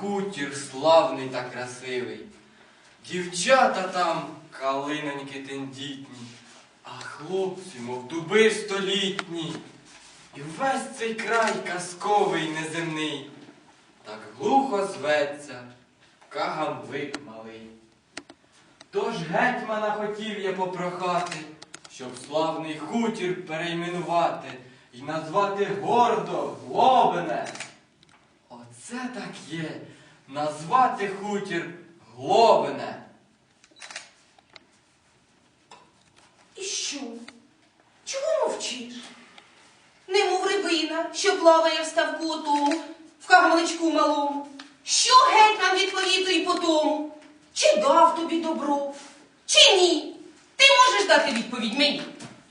хутір славний та красивий. Дівчата там калиноньки тендітні, а хлопці, мов дуби столітні. І весь цей край казковий неземний, так глухо зветься Кагамлик малий. Тож гетьмана хотів я попрохати, щоб славний хутір перейменувати і назвати гордо Глобине. Оце так є, назвати хутір Глобине. І що? Чого мовчиш? Немов рибина, що плаває в ставку отому, в кагмаличку малому. Що гетьман відповів тобі по тому? Чи дав тобі добро? Чи ні? Ти можеш дати відповідь мені?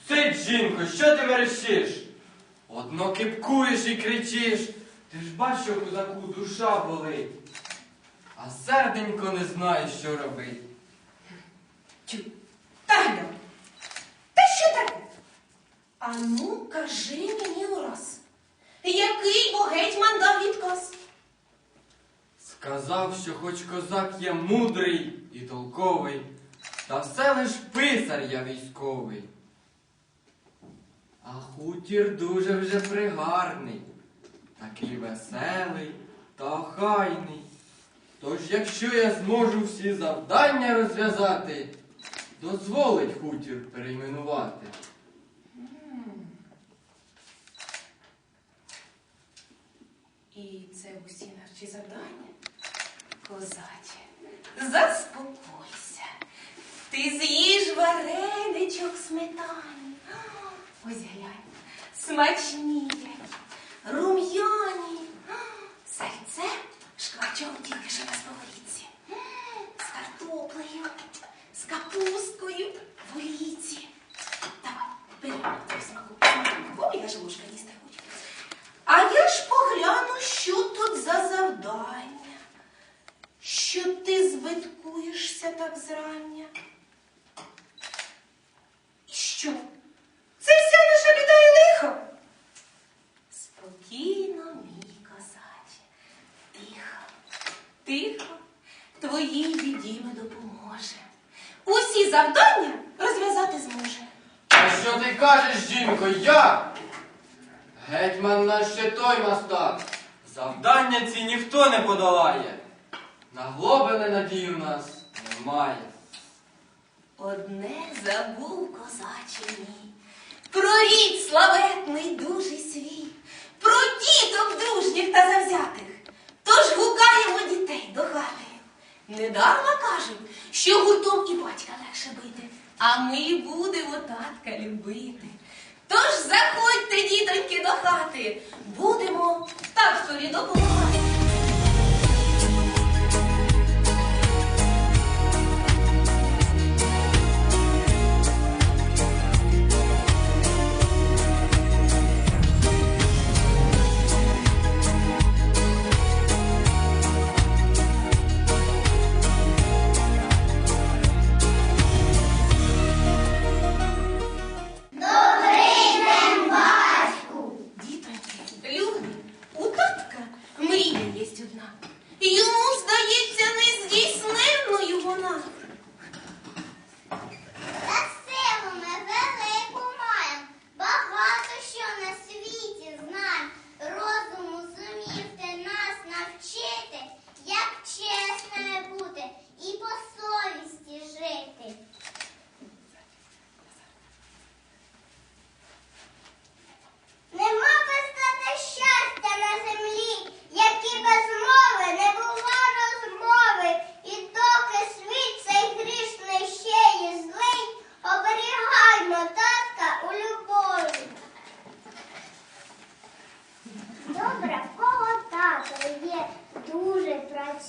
Сидь, жінко, що ти верещиш? Одно кипкуєш і кричиш. Ти ж бач, що козаку душа болить. А серденько не знає, що робить. Тю, та. Та що таке? А ну, кажи мені ураз, який бо гетьман дав відказ? Сказав, що хоч козак є мудрий і толковий, та все лиш писар я військовий. А хутір дуже вже пригарний, такий веселий та охайний. Тож, якщо я зможу всі завдання розв'язати, дозволить хутір перейменувати. І це усі наші завдання? Козаче, заспокойся. Ти з'їж вареничок сметані. Ось глянь, смачні, які, рум'яні. Сальце шкварчом тільки що на сковорідці. М, З картоплею, з капусткою в олійці. Давай, бери тобі смаку, смаку, бо я ж ложка їсти хочу. А я ж погляну, що тут за завдання. Що ти збиткуєшся так зрання? І що? Це вся наша біда і лихо? Спокійно, мій козаче. Тихо, тихо, твоїй біді ми допоможе. Усі завдання розв'язати зможе. А що ти кажеш, жінко, я? Гетьман наш ще той мастак. Завдання ці ніхто не подолає. На глобине надії в нас немає. Одне забув козаче мій, про рід славетний дужий свій, про діток дружніх та завзятих. Тож гукаємо дітей до хати. Недарма кажем, що гуртом і батька легше бити, а ми будемо татка любити. Тож заходьте, дітоньки, до хати, будемо таткові допомагати.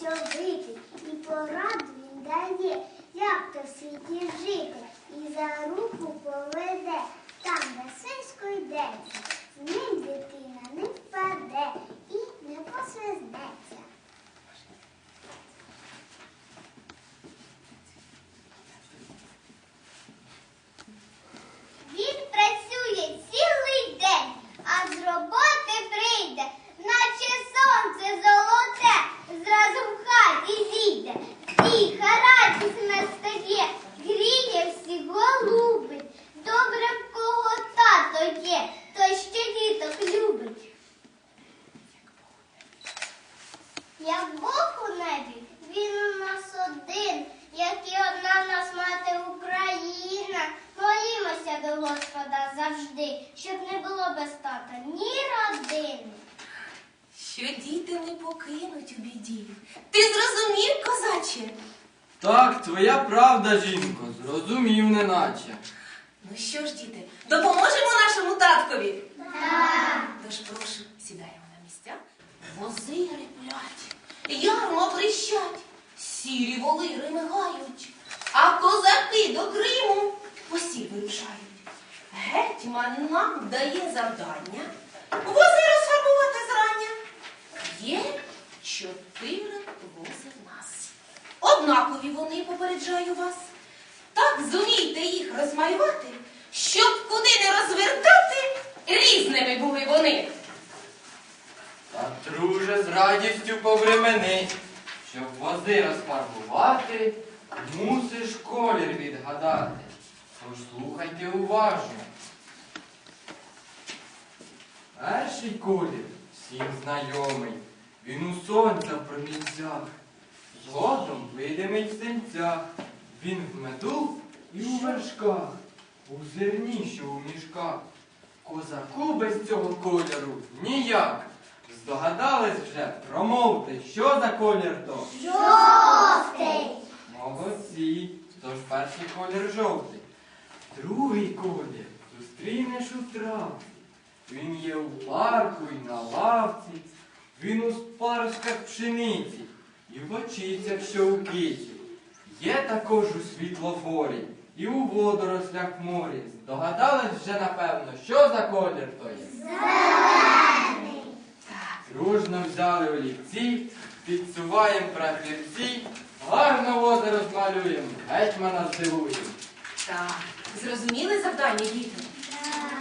canción. Що діти не покинуть у біді. Ти зрозумів, козаче? Так, твоя правда, жінко, зрозумів неначе. Ну що ж, діти, допоможемо нашому таткові? Тож прошу, сідаємо на місця. Вози реплять, ярмо блищать, сірі воли римигають, а козаки до Криму посів вирушають. Гетьман нам дає завдання вози. Є чотири вози в нас. Однакові вони, попереджаю вас. Так зумійте їх розмалювати, щоб куди не розвертати, різними були вони. Та друже з радістю повремени, щоб вози розфарбувати, мусиш колір відгадати. Тож слухайте уважно. Перший колір всім знайомий, він у сонця в промінцях, згодом видимий в синцях, він в меду і у вершках, у зерні, що у мішках. Козаку без цього кольору ніяк. Здогадались вже, промовте, що за колір то? Жовтий. Молодці, тож перший колір жовтий. Другий колір зустрінеш у травці. Він є у парку і на лавці, він у спаржках пшениці і в очицях, що у киті. Є також у світлофорі і у водорослях морі. Здогадались вже, напевно, що за колір то є? Дружно взяли олівці, підсуваєм прапірці, гарно води розмалюємо, гетьмана здивуємо. Так, зрозуміли завдання, діти?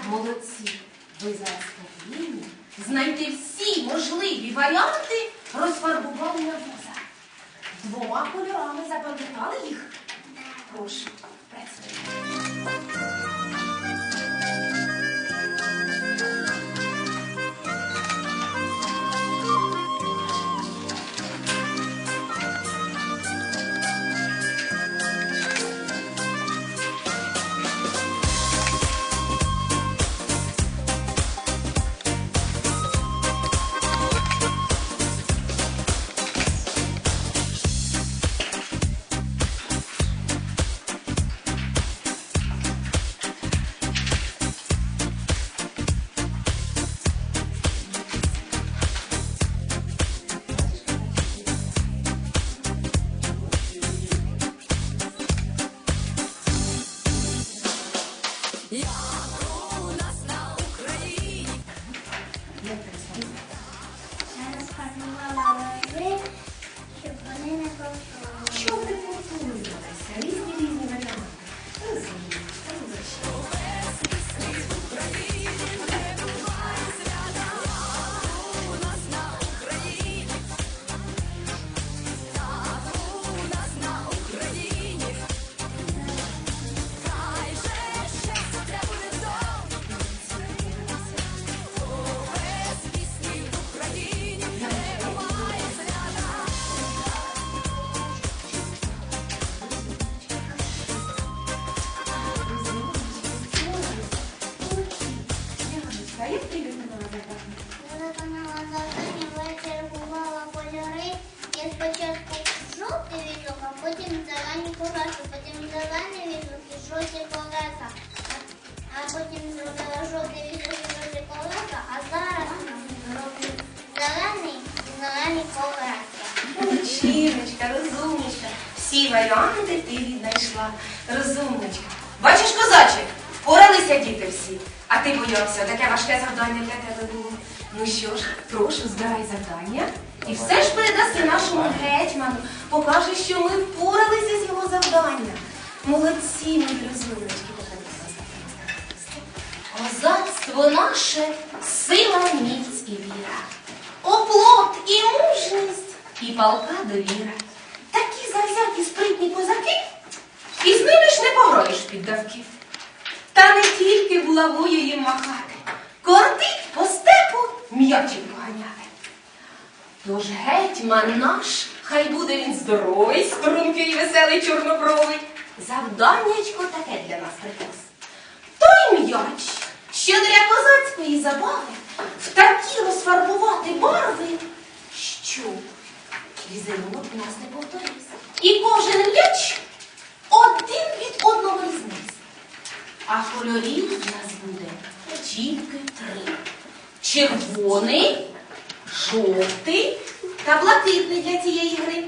Молодці. Ви зараз повинні знайти всі можливі варіанти розфарбування воза. Двома кольорами запам'ятали їх? Прошу, працюйте. Таке важке завдання для тебе було. Ну що ж, прошу, збирай завдання. І все ж передаси нашому гетьману. Покаже, що ми впоралися з його завданням. Молодці, мої розумнички. Козацтво наше сила, міць і віра. Оплот і мужність, і палка довіра. Такі завзяті спритні козаки, і з ними ж не пограєш під давки. Та не тільки булавою їм махати, кортить по степу м'ячик поганяє. Тож гетьман наш, хай буде він здоровий, стрункий і веселий чорнобровий. Завданнячко таке для нас припас. Той м'яч, що для козацької забави в такі розфарбувати барви, що візерунок у нас не повторився. І кожен м'яч один від одного різниця. А кольорів у нас буде жінки три. Червоний, жовтий та блакитний для цієї гри.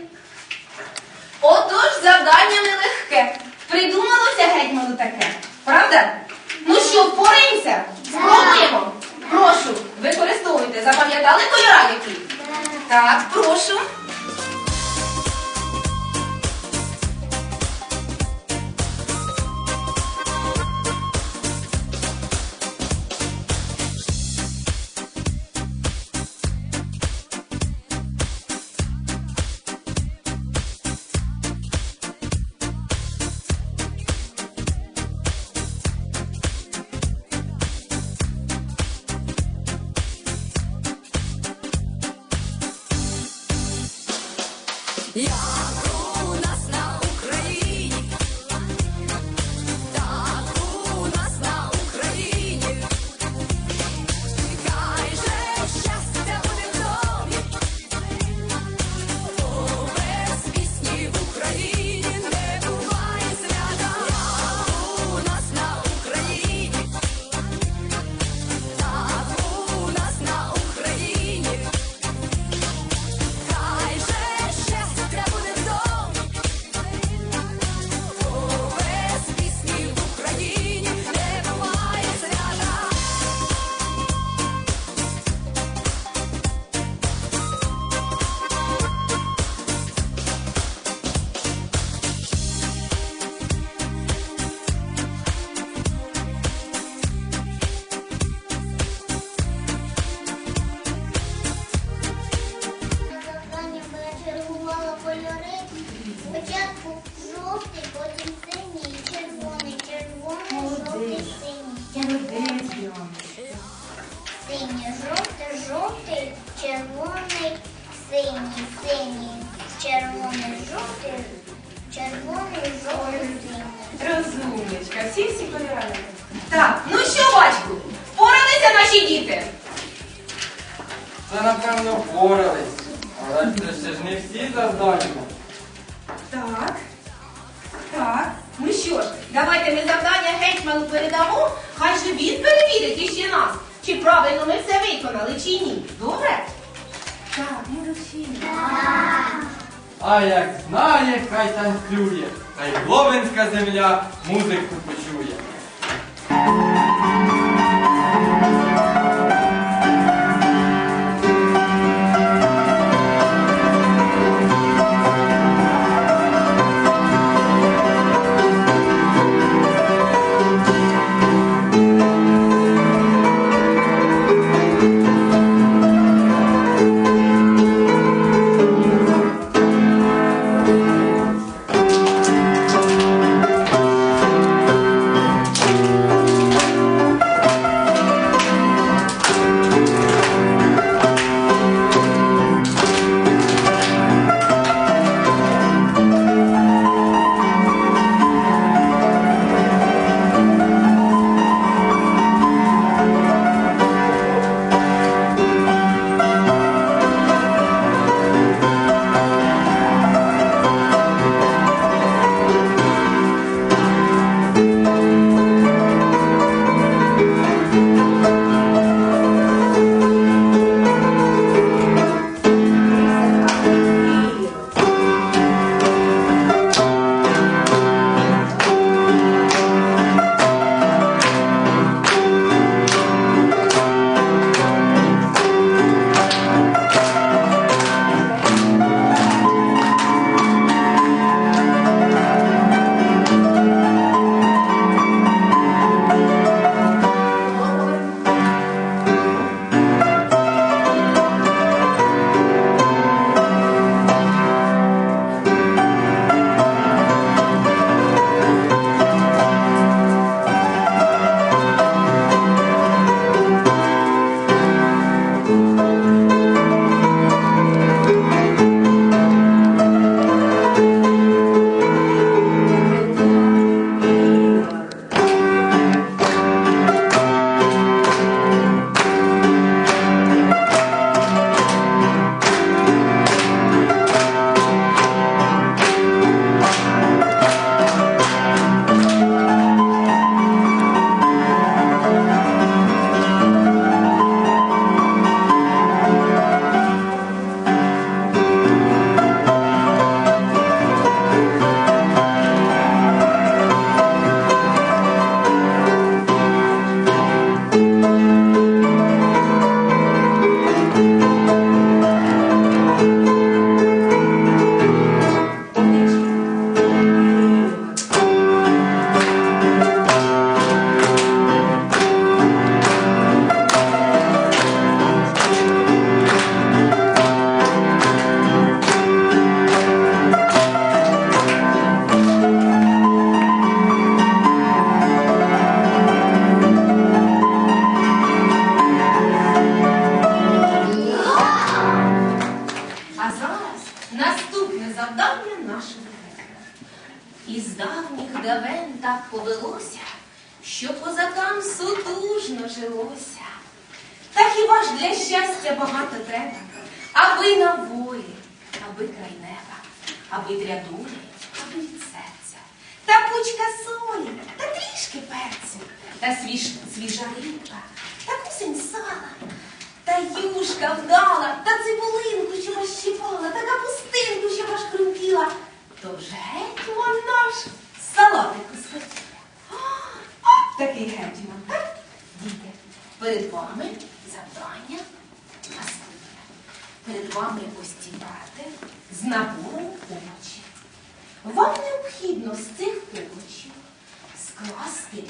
Отож, завдання нелегке. Придумалося гетьману таке. Правда? Ну що, впораємося? Спробуємо. Прошу, використовуйте. Запам'ятали кольора які? Так, прошу. Yeah. правильно ми все виконали чи ні? Добре? Так, молодці. А як знає, хай танцює, хай й земля музику почує. Для щастя багато треба? Аби на волі, аби край неба, аби долі, аби від серця. Та пучка солі, та трішки перцю, та свіж, свіжа рибка, та кусень сала, та юшка вдала, та цибулинку, що вас щипала, та капустинку, що вас крутила. То ж гетьман наш салатику схотіла. От такий гетьман, так? Діти, перед вами завдання наступне. Перед вами ось ці парти з набором овочів. Вам необхідно з цих овочів скласти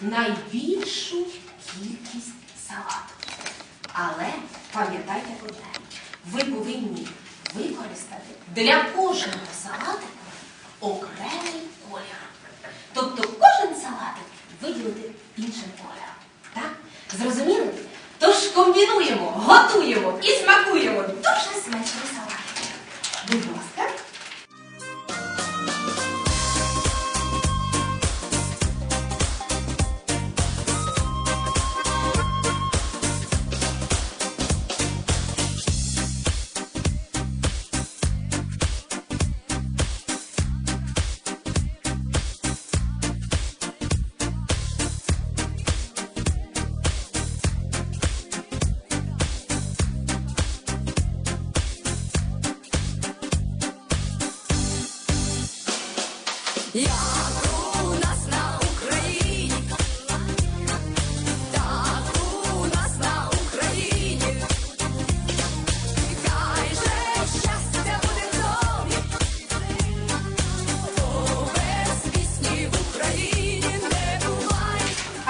найбільшу кількість салату. Але пам'ятайте одне, ви повинні використати для кожного салатику окремий колір. Тобто кожен салатик виділити іншим кольором. Так? Зрозуміли? Комбінуємо, готуємо і смакуємо. Дуже смачні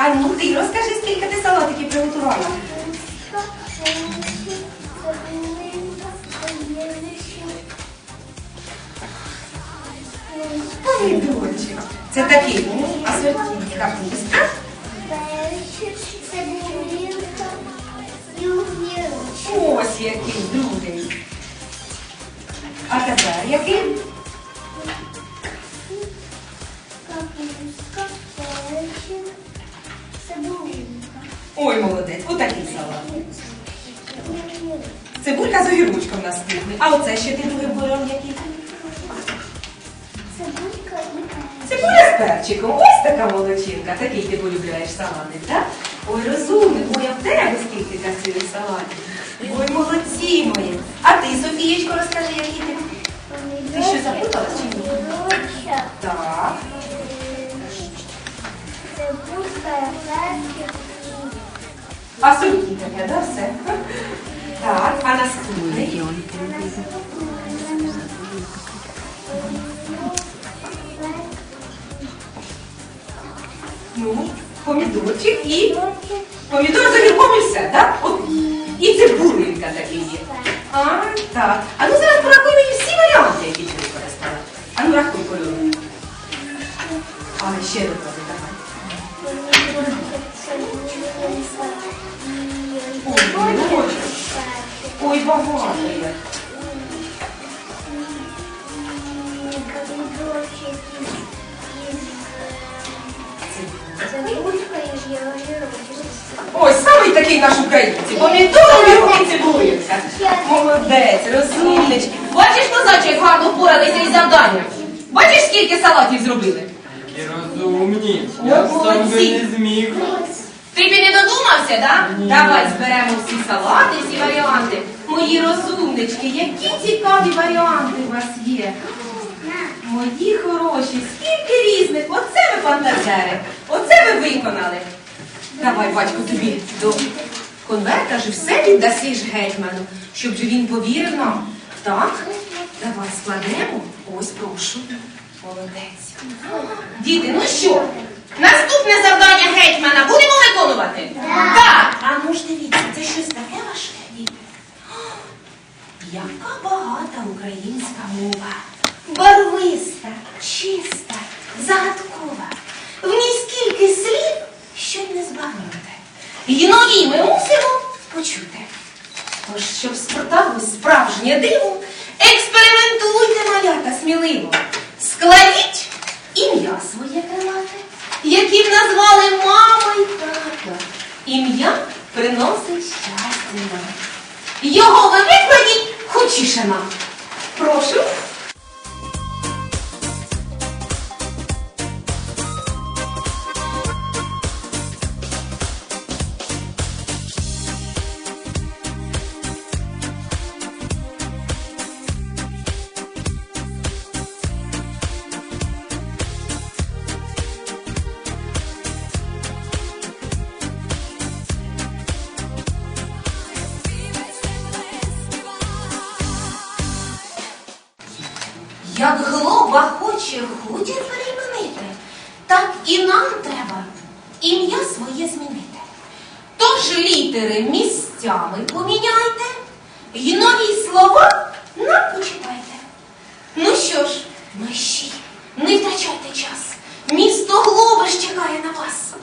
А ну ти розкажи, скільки ти салатиків приготувала. Помідорчик. Це такий асортимент капуста. Ось який другий. А тепер який? Наступний. А оце ще ти другим кольором який? Цибуля з перчиком. Ось така молодчинка. Такий ти полюбляєш салатик, так? Ой, розумний, ой, а в тебе скільки красивих салатів. Ой, молодці мої. А ти, Софієчко, розкажи, який ти? Ти що, запуталась чи ні? Так. А сумки таке, да, все? Так, а наступний? Ну, помідорчик і помідор з огірком і все, так? От. І цибулинка такий є. А, так. А ну зараз порахуй мені всі варіанти, які ти використала. А ну рахуй кольори. А, ще доклади, Ой, багато є. Ой, самий такий наш українці. Помідор, і цибулинка. Молодець, розумнички. Бачиш, козачі, як гарно впоралися із завданням? Бачиш, скільки салатів зробили? Які розумні. Я сам би не зміг. Ти б і не додумався, так? Давай зберемо всі салати, всі варіанти. Мої розумнички, які цікаві варіанти у вас є. Мої хороші, скільки різних. Оце ви фантазери. Оце ви виконали. Давай, батько, тобі до конверта ж все віддаси ж гетьману, щоб він повірив нам. Так? Давай складемо. Ось прошу. Молодець. Діти, ну що? Наступне завдання гетьмана будемо виконувати? Так. А ну ж дивіться, це щось таке важке, діти. Яка багата українська мова. Барвиста, чиста, загадкова. В ній скільки слів, що не збагнути. І нові ми мусимо почути. Тож, щоб спорталось справжнє диво, експериментуйте, малята, сміливо. Складіть ім'я своє крилате, яким назвали мама й тато. Ім'я приносить щастя. Його ви викладіть хочіше нам. Прошу. Хутір перейменити, так і нам треба ім'я своє змінити. Тож літери місцями поміняйте, й нові слова нам почитайте. Ну що ж, мерщі, не втрачайте час. Місто Глобиш чекає на вас.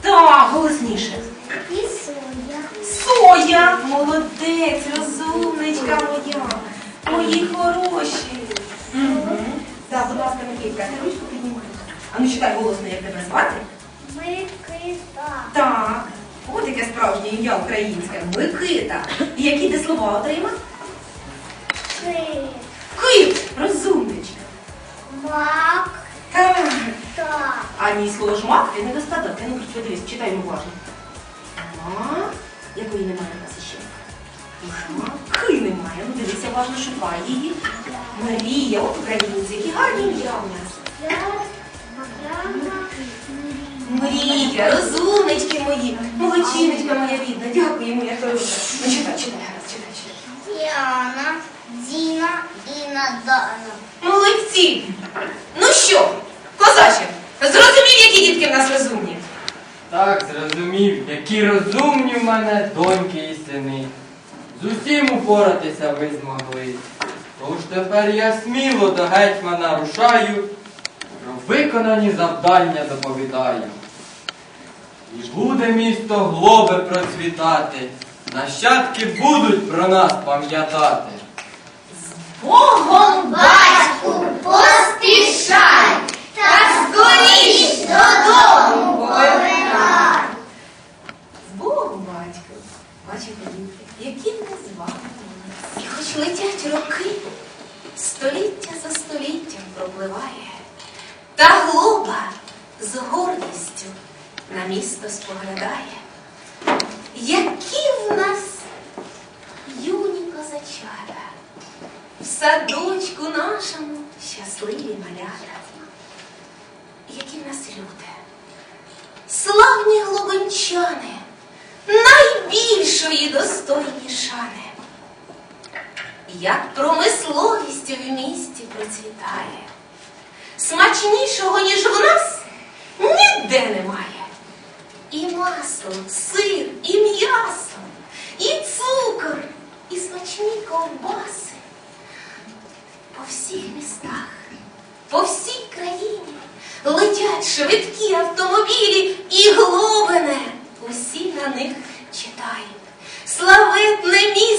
Так, голосніше. І Соя! Соя. Молодець, розумничка моя. Мої хороші. Угу. Так, будь ласка, Микитка, ти ручку піднімай. А ну читай голосно, як тебе звати. Микита. Так. От яке справжнє ім'я українське. Микита. І які ти слова отримав? Кит. Кит! Розумничка. Мак. Так. Та. А мій слово жмак ти недостаток. Ти ну подивись, читай уважно. Ма. Якої немає у нас ще? Ма. Немає. Ну дивися, уважно шукай її. Марія, от українці, які гарні ім'я у нас. Я. Мама. Мрія, розумнички мої, молодчиночка моя рідна, дякую, моя хороша. Ну читай, читай, гаразд, читай, читай. Діана. Діна. Інна. Дана. Молодці! Ну що, козаче, зрозумів, які дітки в нас розумні? Так, зрозумів, які розумні в мене доньки і сини. З усім упоратися ви змогли. Тож тепер я сміло до гетьмана рушаю, про виконані завдання доповідаю. І буде місто глоби процвітати, нащадки будуть про нас пам'ятати. З Богом Батьку, поспішай, та скоріш додому повертай. З Богом, батько. Бачите, які ми з вами. І хоч летять роки, століття за століттям пропливає, та глоба з гордістю на місто споглядає. Які в нас юні козачата, в садочку нашому щасливі малята. Які нас люди, славні глобинчани, найбільшої достойні шани. Як промисловість в місті процвітає, смачнішого, ніж в нас, ніде немає. І масло, сир, і м'ясо, і цукор, і смачні ковбаси. По всіх містах, по всій країні летять швидкі автомобілі і глобине. Усі на них читають. Славетне місто